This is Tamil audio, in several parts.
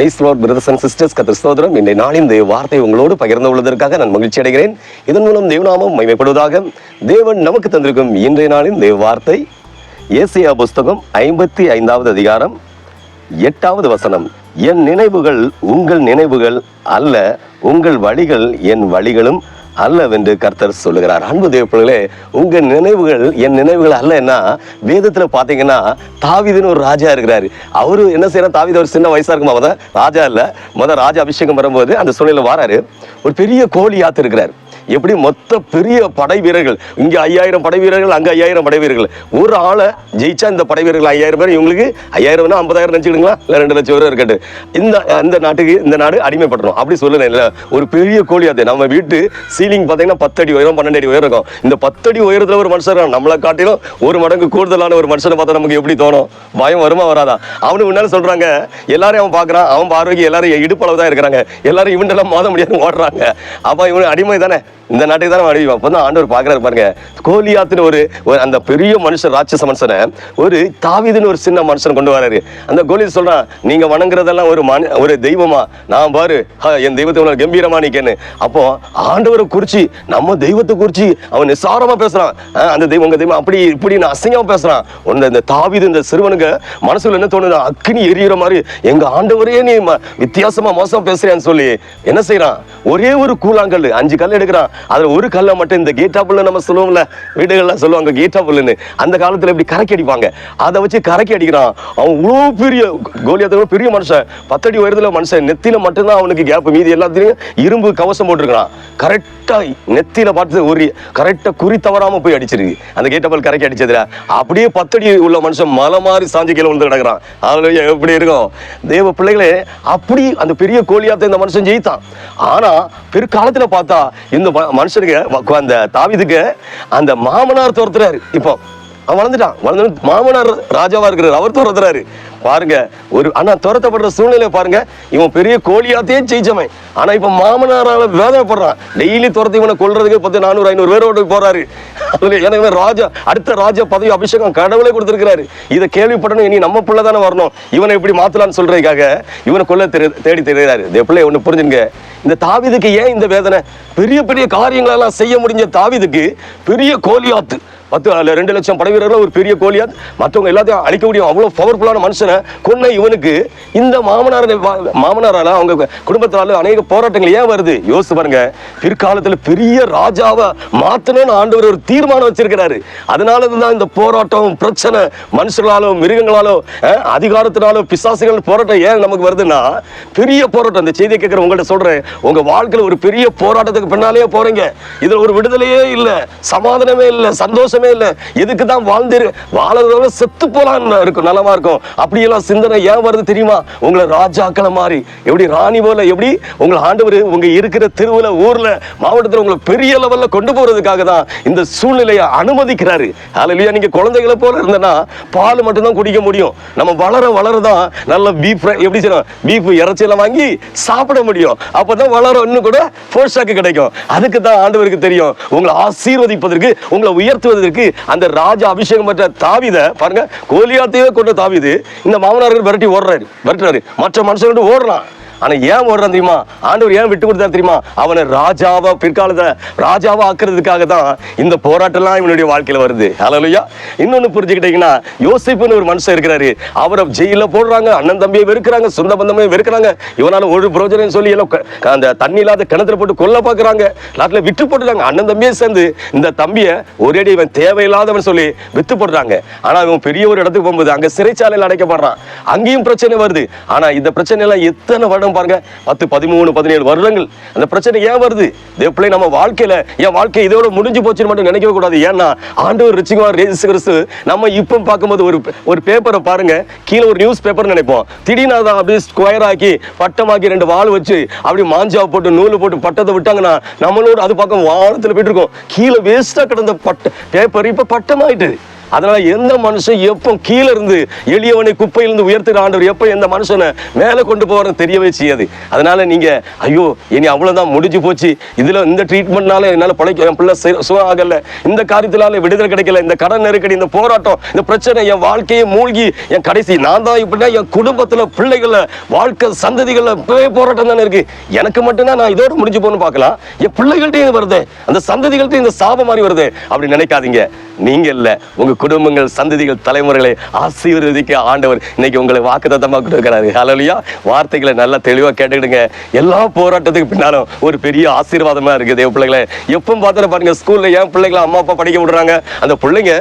Praise lord brothers and sisters கத்திர சோதரம் இன்றைய நாளின் தேவ வார்த்தை உங்களோடு பகிர்ந்து உள்ளதற்காக நான் மகிழ்ச்சி அடைகிறேன். இதன் மூலம் தேவநாமம் மைமைப்படுவதாக தேவன் நமக்கு தந்திருக்கும் இன்றைய நாளின் தேவ வார்த்தை. ஏசியா புஸ்தகம் ஐம்பத்தி ஐந்தாவது அதிகாரம் எட்டாவது வசனம். என் நினைவுகள் உங்கள் நினைவுகள் அல்ல உங்கள் வழிகள் என் வழிகளும். அல்லவென்று கர்த்தர் சொல்லுகிறார். அன்பு தேவப்பிள்ளைகளே உங்க நினைவுகள் என் நினைவுகள் அல்லன்னா வேதத்துல பாத்தீங்கன்னா தாவிதுன்னு ஒரு ராஜா இருக்கிறாரு. அவரு என்ன செய்யற தாவீது ஒரு சின்ன வயசா இருக்குமா? முத ராஜா இல்ல. முத ராஜா அபிஷேகம் வரும்போது அந்த சூழ்நிலை வாராரு. ஒரு பெரிய கோழி யாத்து இருக்கிறார். எப்படி மொத்த பெரிய படை வீரர்கள் இங்கே ஐயாயிரம் படை வீரர்கள் அங்கே ஐயாயிரம் படை வீரர்கள். ஒரு ஆளை ஜெயிச்சா இந்த படை வீரர்கள் ஐயாயிரம் பேர் இவங்களுக்கு ஐயாயிரம் ஐம்பதாயிரம் நினச்சிக்கிடுங்களா? இல்லை ரெண்டு லட்சம் பேர் இருக்கட்டு இந்த அந்த நாட்டுக்கு இந்த நாடு அடிமைப்பட்டுரும் அப்படி சொல்லுறேன் இல்லை. ஒரு பெரிய கோழி அது. நம்ம வீட்டு சீலிங் பார்த்தீங்கன்னா பத்தடி உயரம் பன்னெண்டு அடி உயரம் இருக்கும். இந்த பத்தடி உயரத்தில் ஒரு மனுஷன் நம்மளை காட்டிலும் ஒரு மடங்கு கூடுதலான ஒரு மனுஷனை பார்த்தா நமக்கு எப்படி தோணும்? பயம் வருமா வராதா? அவனு முன்னால சொல்கிறாங்க எல்லாரையும் அவன் பார்க்குறான் அவன் பார்வைக்கு எல்லாரும் இடுப்பளவு தான் இருக்கிறாங்க. எல்லாரும் இவன்டெல்லாம் மோத முடியாது ஓடுறாங்க. அப்போ இவன் அடிமை தானே இந்த நாட்டுக்கு தானே அப்போ தான் ஆண்டவர் பார்க்குறாரு பாருங்க. கோலியாத்துன்னு ஒரு ஒரு அந்த பெரிய மனுஷன் ராட்சச மனுஷனை ஒரு தாவீதுன்னு ஒரு சின்ன மனுஷன் கொண்டு வராரு. அந்த கோலி சொல்கிறான் நீங்கள் வணங்குறதெல்லாம் ஒரு மனு ஒரு தெய்வமா? நான் பாரு என் தெய்வத்தை உனக்கு கம்பீரமாக நிற்கேன்னு அப்போ ஆண்டவரை குறித்து நம்ம தெய்வத்தை குறித்து அவன் நிசாரமாக பேசுகிறான் அந்த தெய்வம் உங்கள் தெய்வம் அப்படி இப்படி நான் பேசுகிறான் பேசுறான். உன்னை இந்த தாவீது இந்த சிறுவனுக்கு மனசுல என்ன தோணுது அக்னி எரியிற மாதிரி எங்க ஆண்டவரே நீ ம- வித்தியாசமா மோசம் பேசுறேன்னு சொல்லி. என்ன செய்யறான் ஒரே ஒரு கூழாங்கல் அஞ்சு கல் எடுக்கிறான். அதில் ஒரு கல்லை மட்டும் இந்த கேட்டா நம்ம சொல்லுவோம்ல வீடுகள்லாம் சொல்லுவாங்க கீட்டாபுல்லுன்னு அந்த காலத்தில் இப்படி கரைக்கி அடிப்பாங்க? அதை வச்சு கரைக்கி அடிக்கிறான். அவன் இவ்வளோ பெரிய கோலியாத்த பெரிய மனுஷன். பத்தடி உயரத்தில் மனுஷன். நெத்தியில் மட்டும்தான் அவனுக்கு கேப் மீதி எல்லாத்துலேயும் இரும்பு கவசம் போட்டிருக்கிறான். கரெக்டாக நெத்தியில் பார்த்து ஒரு கரெக்டாக குறி தவறாமல் போய் அடிச்சிருக்கு. அந்த கேட்டபல் கரைக்கி அடிச்சதுல அப்படியே பத்தடி உள்ள மனுஷன் மலை மாதிரி சாஞ்சி கீழே விழுந்து கிடக்குறான். அதில் எப்படி இருக்கும்? தேவ பிள்ளைகளே அப்படி அந்த பெரிய கோலியாத்த இந்த மனுஷன் ஜெயித்தான். ஆனால் பிற்காலத்தில் பார்த்தா இந்த மனுஷனுக்கு அந்த தாவிதுக்கு அந்த மாமனார் துரத்துறாரு. இப்போ அவன் வளர்ந்துட்டான். வளர்ந்து மாமனார் ராஜாவா இருக்கிறார். அவர் துரத்துறாரு. பாருங்க ஒரு ஆனா துரத்தப்படுற சூழ்நிலையை பாருங்க. இவன் பெரிய கோழியாத்தையும் ஜெயிச்சவன். ஆனா இப்ப மாமனாரால வேதனைப்படுறான். டெய்லி துரத்தி இவனை கொள்றதுக்கு பத்து நானூறு ஐநூறு பேரோடு போறாரு. அதுல எனக்கு இவன் ராஜா அடுத்த ராஜா பதவி அபிஷேகம் கடவுளே கொடுத்திருக்கிறாரு. இதை கேள்விப்படணும் இனி நம்ம பிள்ளை தானே வரணும். இவனை இப்படி மாத்தலாம்னு சொல்றதுக்காக இவனை கொள்ள தேடி தெரிகிறாரு. இந்த பிள்ளை ஒண்ணு புரிஞ்சுங்க. இந்த தாவீதுக்கு ஏன் இந்த வேதனை? பெரிய பெரிய காரியங்களெல்லாம் செய்ய முடிஞ்ச தாவீதுக்கு பெரிய கோலியாத்து பத்து ரெண்டு லட்சம் படை வீரர்கள் ஒரு பெரிய கோலியாத் மற்றவங்க எல்லாத்தையும் அழிக்க முடியும். அவ்வளவு பவர்ஃபுல்லான மனுஷன் கொன்ன இவனுக்கு இந்த மாமனார் மாமனாரால அவங்க குடும்பத்தால அநேக போராட்டங்கள் ஏன் வருது? யோசிச்சு பாருங்க. பிற்காலத்துல பெரிய ராஜாவை மாத்தணும்னு ஆண்டவர் ஒரு தீர்மானம் வச்சிருக்கிறாரு. அதனால தான் இந்த போராட்டம் பிரச்சனை மனுஷர்களாலோ மிருகங்களாலோ அதிகாரத்தினாலோ பிசாசுகள் போராட்டம் ஏன் நமக்கு வருதுன்னா பெரிய போராட்டம். இந்த செய்தியை கேட்கிற உங்கள்கிட்ட சொல்றேன். உங்க வாழ்க்கையில ஒரு பெரிய போராட்டத்துக்கு பின்னாலேயே போறீங்க. இதுல ஒரு விடுதலையே இல்ல சமாதானமே இல்ல சந்தோஷமே இல்ல. எதுக்கு தான் வாழ்ந்து வாழறதோட செத்து போலான்னு இருக்கும் நலமா இருக்கும். அப்படியெல்லாம் சிந்தனை ஏன் வருது தெரியுமா? உங்களை ராஜாக்களை மாதிரி எப்படி ராணி போல எப்படி? உங்களை ஆண்டவர் உங்க இருக்கிற தெருவுல ஊர்ல மாவட்டத்தில் உங்களை பெரிய லெவலில் கொண்டு போறதுக்காக தான் இந்த சூழ்நிலையை அனுமதிக்கிறாரு. அதுலயா நீங்க குழந்தைகளை போல இருந்தனா பால் மட்டும்தான் குடிக்க முடியும். நம்ம வளர வளரதான் நல்ல பீஃப் எப்படி செய்யணும்? பீஃப் இறைச்சியெல்லாம் வாங்கி சாப்பிட முடியும். அப்பதான் வளர இன்னும் கூட போஷாக்கு கிடைக்கும். அதுக்கு தான் ஆண்டவருக்கு தெரியும். உங்களை ஆசீர்வதிப்பதற்கு உங்களை உயர்த்துவதற்கு அந்த ராஜ அபிஷேகம் பெற்ற தாவித பாருங்க கோலியாத்தையே கொண்ட தாவிது இந்த மாமனார்கள் விரட்டி ஓடுறாரு விரட்டுறாரு. மற்ற மனுஷங்க ஓடுறான். ஆனா ஏன் ஓடுறான் தெரியுமா? ஆண்டவர் ஏன் விட்டு கொடுத்தா தெரியுமா? அவனை ராஜாவா பிற்காலத்துல ராஜாவா ஆக்குறதுக்காக தான் இந்த போராட்டம்லாம் இவனுடைய வாழ்க்கையில வருது. ஹalleluya இன்னொன்னு புரிஞ்சுக்கிட்டீங்கன்னா யோசிப்புன்னு ஒரு மனுஷன் இருக்கிறாரு. அவரை ஜெயில போடுறாங்க அண்ணன் தம்பியை வெறுக்கிறாங்க சொந்த பந்தமே வெறுக்கிறாங்க. இவனால ஒரு பிரோஜனம் சொல்லி எல்லாம் அந்த தண்ணி இல்லாத கிணத்துல போட்டு கொல்ல பாக்குறாங்க. நாட்டுல விட்டு போட்டுறாங்க அண்ணன் தம்பியே சேர்ந்து இந்த தம்பியை ஒரேடி இவன் தேவையில்லாதவன் சொல்லி வித்து போடுறாங்க ஆனா இவன் பெரிய ஒரு இடத்துக்கு போகும்போது அங்க சிறைச்சாலையில் அடைக்கப்படுறான். அங்கேயும் பிரச்சனை வருது. ஆனா இந்த பிரச்சனை எல்லாம் எத்தனை வருடம் பாருங்க. பத்து பதிமூணு பதினேழு வருடங்கள். அந்த பிரச்சனை ஏன் வருது? தேவப்பிள்ளை நம்ம வாழ்க்கையில என் வாழ்க்கை இதோட முடிஞ்சு போச்சுன்னு மட்டும் நினைக்கவே கூடாது. ஏன்னா ஆண்டவர் ரிச்சிகுமார் ரேசு கிறிஸ்து நம்ம இப்போ பார்க்கும்போது ஒரு ஒரு பேப்பரை பாருங்க. கீழே ஒரு நியூஸ் பேப்பர் நினைப்போம். திடீர்னு அதை அப்படியே ஸ்கொயர் ஆக்கி பட்டமாக்கி ரெண்டு வாள் வச்சு அப்படி மாஞ்சாவை போட்டு நூல் போட்டு பட்டத்தை விட்டாங்கன்னா நம்மளோட அது பக்கம் வானத்தில் போயிட்டு இருக்கோம். கீழே வேஸ்டா கிடந்த பட்ட பேப்பர் இப்போ பட்டமாயிட்டு. அதனால் எந்த மனுஷன் எப்போ கீழே இருந்து எளியவனை குப்பையிலிருந்து உயர்த்துகிற ஆண்டவர் எப்போ எந்த மனுஷனை மேலே கொண்டு போகிறன்னு தெரியவே செய்யாது. அதனால நீங்கள் ஐயோ இனி அவ்வளோதான் முடிஞ்சு போச்சு. இதில் இந்த ட்ரீட்மெண்ட்னால என்னால் பழைக்க என் பிள்ளை சே- சுகம் இந்த காரியத்தினால விடுதலை கிடைக்கல. இந்த கடன் நெருக்கடி இந்த போராட்டம் இந்த பிரச்சனை என் வாழ்க்கையை மூழ்கி என் கடைசி நான் தான் இப்படின்னா என் குடும்பத்தில் பிள்ளைகள வாழ்க்கை சந்ததிகளில் இப்பவே போராட்டம் தானே இருக்குது எனக்கு மட்டும்தான் நான் இதோடு முடிஞ்சு போகணும்னு பார்க்கலாம். என் பிள்ளைகள்கிட்டையும் வருது. அந்த சந்ததிகள்கிட்டையும் இந்த சாபம் மாதிரி வருது. அப்படி நினைக்காதீங்க. நீங்க இல்ல உங்க குடும்பங்கள் சந்ததிகள் தலைமுறைகளை ஆசீர்வதிக்க ஆண்டவர் இன்னைக்கு உங்களை வாக்குத்தத்தமா கொடுக்கிறாரு. ஹalleluya. வார்த்தைகளை நல்லா தெளிவா கேட்டுக்கிடுங்க. எல்லா போராட்டத்துக்கு பின்னாலும் ஒரு பெரிய ஆசீர்வாதமா இருக்குது என் பிள்ளைகளை. எப்பவும் பார்த்தா பாருங்க ஸ்கூல்ல ஏன் பிள்ளைகளை அம்மா அப்பா படிக்க விடுறாங்க. அந்த பிள்ளைங்க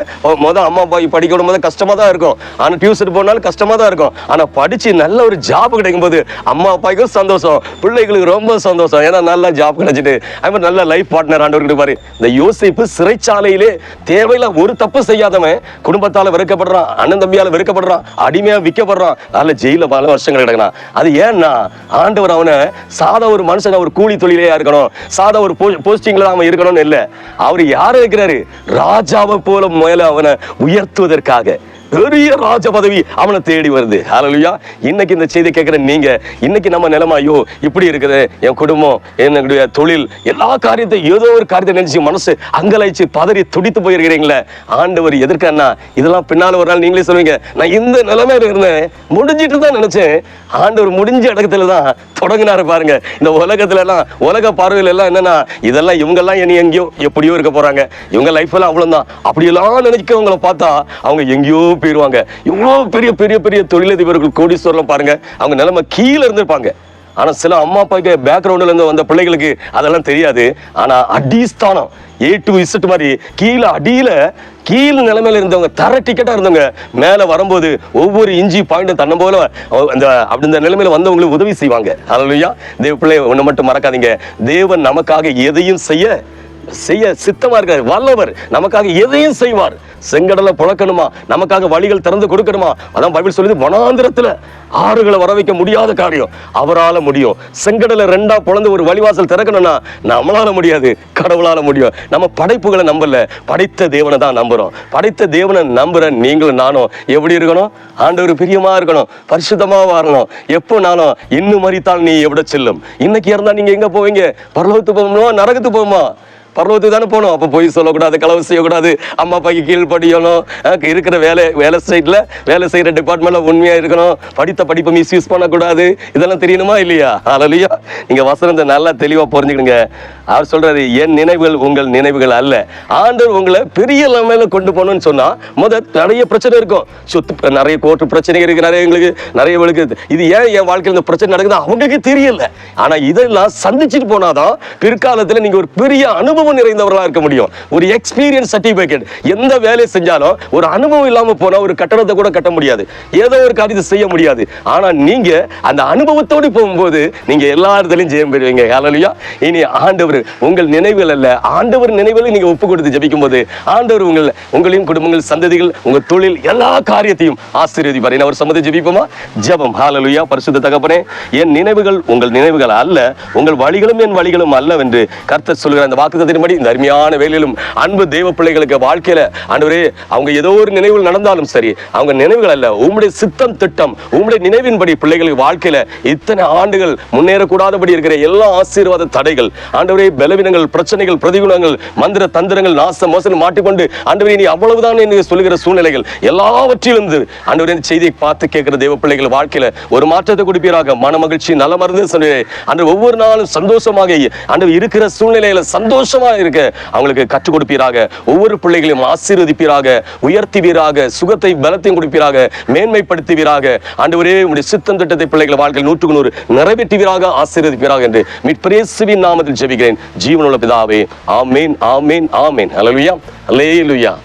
மொதல் அம்மா அப்பா படிக்க விடும்போது கஷ்டமா தான் இருக்கும். ஆனா டியூஷன் போனாலும் கஷ்டமா தான் இருக்கும். ஆனா படிச்சு நல்ல ஒரு ஜாப் கிடைக்கும் போது அம்மா அப்பாவுக்கும் சந்தோஷம். பிள்ளைகளுக்கு ரொம்ப சந்தோஷம். ஏன்னா நல்ல ஜாப் கிடைச்சிட்டு அது மாதிரி நல்ல லைஃப் பார்ட்னர் ஆண்டவர் பாரு. இந்த யோசிப்பு சிறைச்சாலையிலே தேவையில்ல ஒரு தப்பு செய்யாதவன் குடும்பத்தால் வெறுக்கப்படுறான் அண்ணன் தம்பியால் வெறுக்கப்படுறான் அடிமையாக விற்கப்படுறான் அதில் ஜெயிலில் பல வருஷங்கள் கிடக்கிறான். அது ஏன்னா ஆண்டவர் அவனை சாதா ஒரு மனுஷன் ஒரு கூலி தொழிலையாக இருக்கணும் சாதா ஒரு போஸ்டிங்கில் அவன் இருக்கணும்னு இல்லை. அவர் யாரை இருக்கிறாரு? ராஜாவை போல மேலே அவனை உயர்த்துவதற்காக. பெரிய ராஜ பதவி அவனை தேடி வருது. ஹalleluya இன்னைக்கு இந்த செய்தி கேட்குற நீங்க இன்னைக்கு நம்ம நிலைமை ஐயோ இப்படி இருக்குது. என் குடும்பம் என்னுடைய தொழில் எல்லா காரியத்தை ஏதோ ஒரு காரியத்தை நினைச்சு மனசு அங்கலாய்ச்சி பதறி துடித்து போயிருக்கிறீங்களே. ஆண்டவர் எதற்கன்னா இதெல்லாம் பின்னால் ஒரு நாள் நீங்களே சொல்லுவீங்க. நான் இந்த நிலைமையில இருந்தேன் முடிஞ்சிட்டு தான் நினைச்சேன். ஆண்டவர் முடிஞ்ச இடத்துல தான் தொடங்கினாரு பாருங்க. இந்த உலகத்துல எல்லாம் உலக பார்வையில எல்லாம் என்னன்னா இதெல்லாம் இவங்கெல்லாம் இனி எங்கேயோ எப்படியோ இருக்க போறாங்க. இவங்க லைஃப் எல்லாம் அவ்வளவுதான். அப்படியெல்லாம் நினைக்கிறவங்கள பார்த்தா அவங்க எங்கேயோ போயிடுவாங்க இவ்வளோ பெரிய பெரிய பெரிய தொழிலதிபர்கள் கோடீஸ்வரம் பாருங்க. அவங்க நிலைமை கீழே இருந்திருப்பாங்க. ஆனால் சில அம்மா அப்பாக்கு பேக்ரவுண்ட்ல வந்த பிள்ளைகளுக்கு அதெல்லாம் தெரியாது. ஆனால் அடிஸ்தானம் ஏ டு இசட் மாதிரி கீழே அடியில் கீழ் நிலைமையில இருந்தவங்க தர டிக்கெட்டாக இருந்தவங்க மேலே வரும்போது ஒவ்வொரு இஞ்சி பாயிண்ட் தன்ன போல அந்த அப்படி இந்த நிலைமையில வந்தவங்களுக்கு உதவி செய்வாங்க. அதுலையா தேவ பிள்ளை ஒன்று மட்டும் மறக்காதீங்க. தேவன் நமக்காக எதையும் செய்ய செய்ய சித்தமா இருக்காரு வல்லவர். நமக்காக எதையும் செய்வார். செங்கடலை புழக்கணுமா? நமக்காக வழிகள் திறந்து கொடுக்கணுமா? அதான் பைபிள் சொல்லுது வனாந்திரத்துல ஆறுகளை வர வைக்க முடியாத காரியம். அவரால முடியும். செங்கடலை ரெண்டா பொழந்து ஒரு வழிவாசல் திறக்கணும்னா நம்மளால முடியாது கடவுளால முடியும். நம்ம படைப்புகளை நம்பல படைத்த தேவனை தான் நம்புறோம். படைத்த தேவனை நம்புற நீங்களும் நானும் எப்படி இருக்கணும்? ஆண்டவர் பிரியமா இருக்கணும் பரிசுத்தமா வரணும் எப்போனாலும் இன்னும் மறித்தால் நீ எவ்வளோ செல்லும்? இன்னைக்கு இருந்தா நீங்க எங்க போவீங்க? பரலோகத்துக்கு போகணுமா நரகத்துக்கு போகுமா பருவத்துக்கு தானே போகணும் அப்போ பொய் சொல்லக்கூடாது களவு செய்யக்கூடாது. அம்மா அப்பாக்கு கீழ்படியணும் இருக்கிற வேலை வேலை சைட்டில் வேலை செய்யற டிபார்ட்மெண்ட்டில் உண்மையாக இருக்கணும். படித்த படிப்பை மிஸ்யூஸ் பண்ணக்கூடாது. இதெல்லாம் தெரியணுமா இல்லையா? அலலியா நீங்கள் வசனத்தை நல்லா தெளிவாக புரிஞ்சுக்கிடுங்க. அவர் சொல்கிறாரு என் நினைவுகள் உங்கள் நினைவுகள் அல்ல. ஆண்டவர் உங்களை பெரிய லெவலில் கொண்டு போகணும்னு சொன்னா முதல் நிறைய பிரச்சனை இருக்கும். சொத்து நிறைய கோர்ட்டு பிரச்சனை இருக்கு நிறைய எங்களுக்கு நிறைய இவங்களுக்கு இது ஏன் என் வாழ்க்கையில் இந்த பிரச்சனை நடக்குது? அவங்களுக்கு தெரியல. ஆனா இதெல்லாம் சந்திச்சுட்டு போனாதான் பிற்காலத்துல நீங்க ஒரு பெரிய அனுபவம் அனுபவம் நிறைந்தவர்களாக இருக்க முடியும். ஒரு எக்ஸ்பீரியன்ஸ் சர்டிஃபிகேட் எந்த வேலையை செஞ்சாலும் ஒரு அனுபவம் இல்லாமல் போனால் ஒரு கட்டணத்தை கூட கட்ட முடியாது. ஏதோ ஒரு காரியத்தை செய்ய முடியாது. ஆனால் நீங்கள் அந்த அனுபவத்தோடு போகும்போது நீங்கள் எல்லா இடத்துலையும் ஜெயம் பெறுவீங்க. ஹalleluya இனி ஆண்டவர் உங்கள் நினைவுகள் அல்ல. ஆண்டவர் நினைவில் நீங்கள் ஒப்பு கொடுத்து ஜபிக்கும் போது ஆண்டவர் உங்கள் உங்களையும் குடும்பங்கள் சந்ததிகள் உங்கள் தொழில் எல்லா காரியத்தையும் ஆசீர்வதிப்பார். என்ன அவர் சம்மதி ஜபிப்போமா? ஜபம். ஹாலலுயா பரிசுத்த தகப்பனே என் நினைவுகள் உங்கள் நினைவுகள் அல்ல. உங்கள் வழிகளும் என் வழிகளும் அல்லவென்று கர்த்தர் சொல்கிற அந்த வாக்கு வாக்குத்தத்தின்படி இந்த அருமையான வேலையிலும் அன்பு தெய்வ பிள்ளைகளுக்கு வாழ்க்கையில ஆண்டவரே அவங்க ஏதோ ஒரு நினைவுகள் நடந்தாலும் சரி அவங்க நினைவுகள் அல்ல உங்களுடைய சித்தம் திட்டம் உங்களுடைய நினைவின்படி பிள்ளைகளுக்கு வாழ்க்கையில இத்தனை ஆண்டுகள் முன்னேறக்கூடாதபடி இருக்கிற எல்லா ஆசீர்வாத தடைகள் ஆண்டவரே பலவீனங்கள் பிரச்சனைகள் பிரதிகுணங்கள் மந்திர தந்திரங்கள் நாச மோசம் மாட்டிக்கொண்டு ஆண்டவரே நீ அவ்வளவுதான் என்று சொல்லுகிற சூழ்நிலைகள் எல்லாவற்றிலிருந்து ஆண்டவரே செய்தியை பார்த்து கேட்கிற தெய்வ பிள்ளைகள் வாழ்க்கையில ஒரு மாற்றத்தை கொடுப்பீராக. மன மகிழ்ச்சி நல மருந்து சொன்னேன் அன்று ஒவ்வொரு நாளும் சந்தோஷமாக ஆண்டவர் இருக்கிற சூழ்நிலையில சந்தோஷம் இருக்க. அவங்களுக்கு கற்றுக் கொடுப்பீராக. ஒவ்வொரு பிள்ளைகளையும் ஆசீர்வதிப்பீராக. உயர்த்துவீராக. சுகத்தை பலத்தையும் கொடுப்பீராக. மேன்மைப்படுத்துவீராக. ஆண்டவரே உடைய சித்தம் திட்டத்தை பிள்ளைகள் வாழ்க்கையில் நூற்றுக்கு நூறு நிறைவேற்றுவீராக ஆசீர்வதிப்பீராக என்று மிட்பிரேசுவின் நாமத்தில் ஜெபிக்கிறேன். ஜீவனுள்ள பிதாவே ஆமேன் ஆமேன் ஆமேன். அல்லேலூயா அல்லேலூயா